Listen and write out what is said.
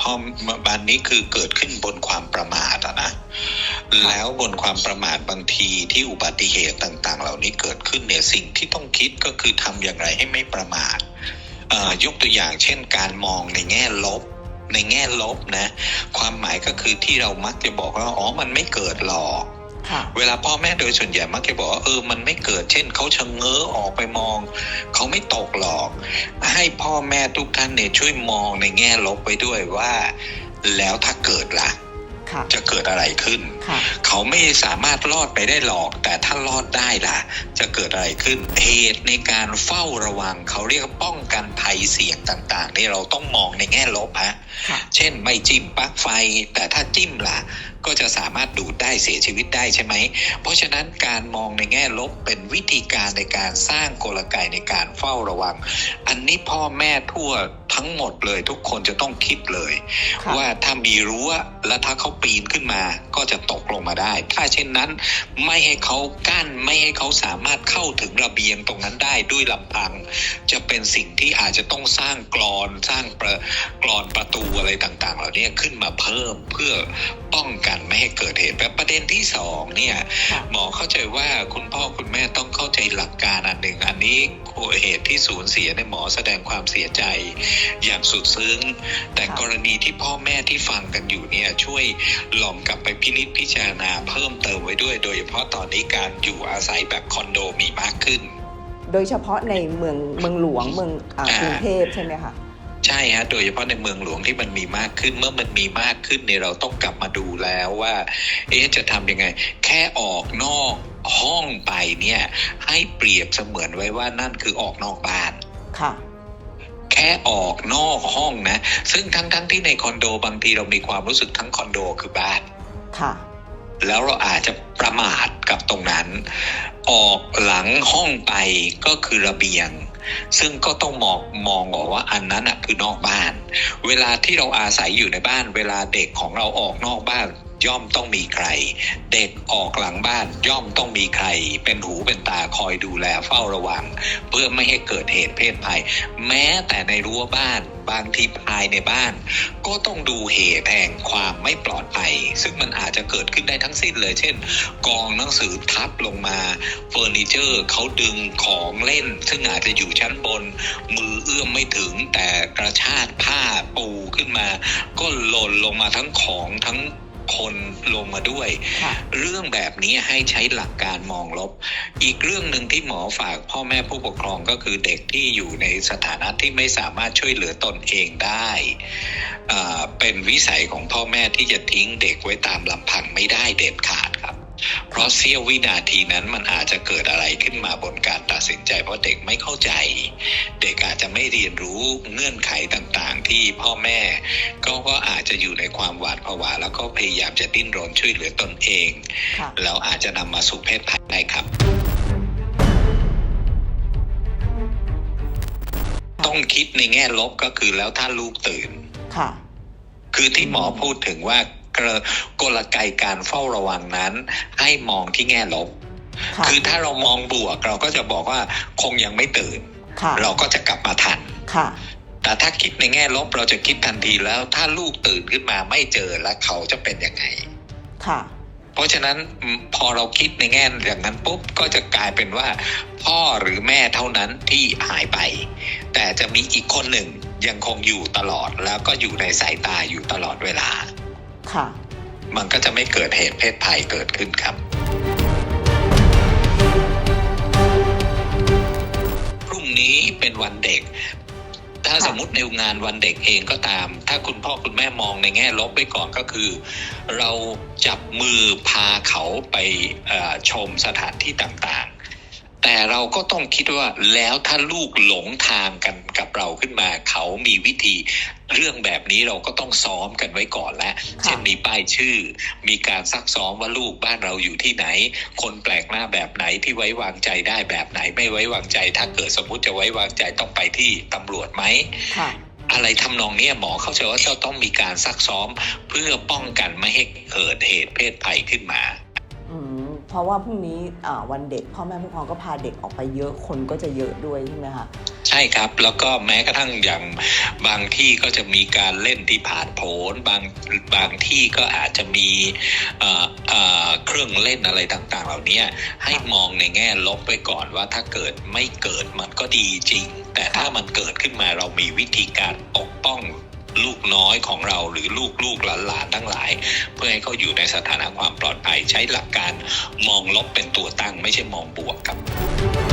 ว่าอืมพอบันนี้คือเกิดขึ้นบนความประมาทนะ แล้วบนความประมาทบางทีที่อุบัติเหตุต่าง ๆ เหล่านี้เกิดขึ้นเนี่ยสิ่งที่ต้องคิดก็คือทำอย่างไรให้ไม่ประมาทยกตัวอย่างเช่นการมองในแง่ลบในแง่ลบนะ ความหมายก็คือที่เรามักจะบอกว่าอ๋อมันไม่เกิดหรอก เวลาพ่อแม่โดยส่วนใหญ่มักจะบอกว่าเออมันไม่เกิดเช่นเขาชะเง้อออกไปมอง เขาไม่ตกหรอก ให้พ่อแม่ทุกท่านเนี่ยช่วยมองในแง่ลบไปด้วยว่า แล้วถ้าเกิดล่ะค่ะจะเกิดอะไรขึ้นค่ะเขาไม่สามารถรอดไปได้หรอก แต่ถ้ารอดได้ล่ะ จะเกิดอะไรขึ้น เหตุในการเฝ้าระวัง เขาเรียกว่าป้องกันภัยเสี่ยงต่างๆนี่เราต้องมองในแง่ลบฮะค่ะเช่นไม่จิ้มปลั๊กไฟ แต่ถ้าจิ้มล่ะ ก็จะสามารถดูดได้เสียชีวิตได้ใช่ไหม เพราะฉะนั้นการมองในแง่ลบเป็นวิธีการในการสร้างกลไกในการเฝ้าระวัง อันนี้พ่อแม่ทั่วทั้งหมดเลยทุกคนจะต้องคิดเลยค่ะว่าถ้ามีรั้วและถ้าเขาปีนขึ้นมาก็จะตกลงมาได้ ถ้าเช่นนั้นไม่ให้เขากั้นไม่ให้เขาสามารถเข้าถึงระเบียงตรงนั้นได้ด้วยลำพัง จะเป็นสิ่งที่อาจจะต้องสร้างกรอนสร้างประกรอนประตูอะไรต่างๆ เหล่านี้ขึ้นมาเพิ่มเพื่อป้องกันไม่ให้เกิดเหตุและประเด็นที่สองเนี่ยค่ะหมอเข้าใจว่าคุณพ่อคุณแม่ต้องเข้าใจหลักการอันหนึ่งอันนี้เหตุที่สูญเสียในยหมอแสดงความเสียใจอย่างสุดซึ้ง แต่ครับกรณีที่พ่อแม่ที่ฟังกันอยู่เนี่ยช่วยลองกลับไปพินิจพิจารณาเพิ่มเติมไว้ด้วย โดยเฉพาะตอนนี้การอยู่อาศัยแบบคอนโดมีมากขึ้น โดยเฉพาะในเมืองเมืองหลวงเมืองอ่าอ่ากรุงเทพใช่ไหมคะใช่ฮะโดยเฉพาะในเมืองหลวงที่มันมีมากขึ้นเมื่อมันมีมากขึ้นเนี่ยเราต้องกลับมาดูแล้วว่า เอ๊ะจะทำยังไง แค่ออกนอกห้องไปเนี่ย ให้เปรียบเสมือนไว้ว่านั่นคือออกนอกบ้านค่ะแค่ออกนอกห้องนะ ซึ่งทั้งๆทที่ในคอนโดบางทีเรามีความรู้สึกทั้งคอนโดคือบ้านค่ะแล้วเราอาจจะประมาทกับตรงนั้น ออกหลังห้องไปก็คือระเบียง ซึ่งก็ต้องมองมองออกว่าอันนั้นอะคือนอกบ้าน เวลาที่เราอาศัยอยู่ในบ้าน เวลาเด็กของเราออกนอกบ้าน ย่อมต้องมีใคร เด็กออกหลังบ้านย่อมต้องมีใคร เป็นหูเป็นตาคอยดูแลเฝ้าระวัง เพื่อไม่ให้เกิดเหตุเพศภัย แม้แต่ในรั้วบ้านบางทีภายในบ้าน ก็ต้องดูเหตุแห่งความไม่ปลอดภัย ซึ่งมันอาจจะเกิดขึ้นได้ทั้งสิ้นเลย เช่น กองหนังสือทับลงมาเฟอร์นิเจอร์เขาดึงของเล่น ซึ่งอาจจะอยู่ชั้นบน มือเอื้อมไม่ถึงแต่กระชากผ้าปูขึ้นมา ก็หล่นลงมาทั้งของทั้ง คนลงมาด้วยค่ะเรื่องแบบนี้ให้ใช้หลักการมองลบ อีกเรื่องหนึ่งที่หมอฝากพ่อแม่ผู้ปกครองก็คือเด็กที่อยู่ในสถานะที่ไม่สามารถช่วยเหลือตนเองได้อ่าเป็นวิสัยของพ่อแม่ที่จะทิ้งเด็กไว้ตามลำพังไม่ได้เด็ดขาดครับ เพราะเสี้ยววินาทีนั้นมันอาจจะเกิดอะไรขึ้นมาบนการตัดสินใจ เพราะเด็กไม่เข้าใจ เด็กอาจจะไม่เรียนรู้เงื่อนไขต่างๆ ที่พ่อแม่ก็ก็อาจจะอยู่ในความหวาดผวาแล้วก็พยายามจะดิ้นรนช่วยเหลือตนเองค่ะแล้วอาจจะนำมาสู่เพศภัยได้ครับต้องคิดในแง่ลบก็คือแล้วถ้าลูกตื่น ค่ะ คือที่หมอพูดถึงว่า กระกลไกการเฝ้าระวังนั้น ให้มองที่แง่ลบค่ะคือถ้าเรามองบวกเราก็จะบอกว่าคงยังไม่ตื่นค่ะเราก็จะกลับมาทันค่ะแต่ถ้าคิดในแง่ลบเราจะคิดทันทีแล้วถ้าลูกตื่นขึ้นมาไม่เจอแล้วเขาจะเป็นยังไงค่ะ เพราะฉะนั้นอืมพอเราคิดในแง่อย่างนั้นปุ๊บก็จะกลายเป็นว่า พ่อหรือแม่เท่านั้นที่หายไป แต่จะมีอีกคนหนึ่งยังคงอยู่ตลอดแล้วก็อยู่ในสายตาอยู่ตลอดเวลา ค่ะ มันก็จะไม่เกิดเหตุเพศภัยเกิดขึ้นครับพรุ่งนี้เป็นวันเด็ก ถ้าสมมติในงานวันเด็กเองก็ตาม ถ้าคุณพ่อคุณแม่มองในแง่ลบไว้ก่อนก็คือ เราจับมือพาเขาไปชมสถานที่ต่าง แต่เราก็ต้องคิดว่าแล้วถ้าลูกหลงทางกันกับเราขึ้นมา เขามีวิธีเรื่องแบบนี้เราก็ต้องซ้อมกันไว้ก่อนแล้วเช่นมีป้ายชื่อ มีการซักซ้อมว่าลูกบ้านเราอยู่ที่ไหน คนแปลกหน้าแบบไหนที่ไว้วางใจได้แบบไหนไม่ไว้วางใจ ถ้าเกิดสมมุติจะไว้วางใจต้องไปที่ตำรวจไหมค่ะอะไรทำนองเนี้ยหมอเข้าใจว่าจะต้องมีการซักซ้อมเพื่อป้องกันไม่ให้เกิดเหตุเพศภัยขึ้นมาอืม เพราะว่าพรุ่งนี้วันเด็กพ่อแม่ผู้ปกครองก็พาเด็กออกไปเยอะคนก็จะเยอะด้วยใช่ไหมคะใช่ครับ แล้วก็แม้กระทั่งอย่างบางที่ก็จะมีการเล่นที่ผ่านโผนบางบางที่ก็อาจจะมีเอ่อเอ่อเครื่องเล่นอะไรต่างๆ เหล่านี้ให้มองในแง่ลบไปก่อนว่าถ้าเกิดไม่เกิดมันก็ดีจริง แต่ถ้ามันเกิดขึ้นมาเรามีวิธีการปกป้อง ลูกน้อยของเราหรือลูกลูกหลานๆทั้งหลาย เพื่อให้เขาอยู่ในสถานะความปลอดภัยใช้หลักการมองลบเป็นตัวตั้งไม่ใช่มองบวกครับ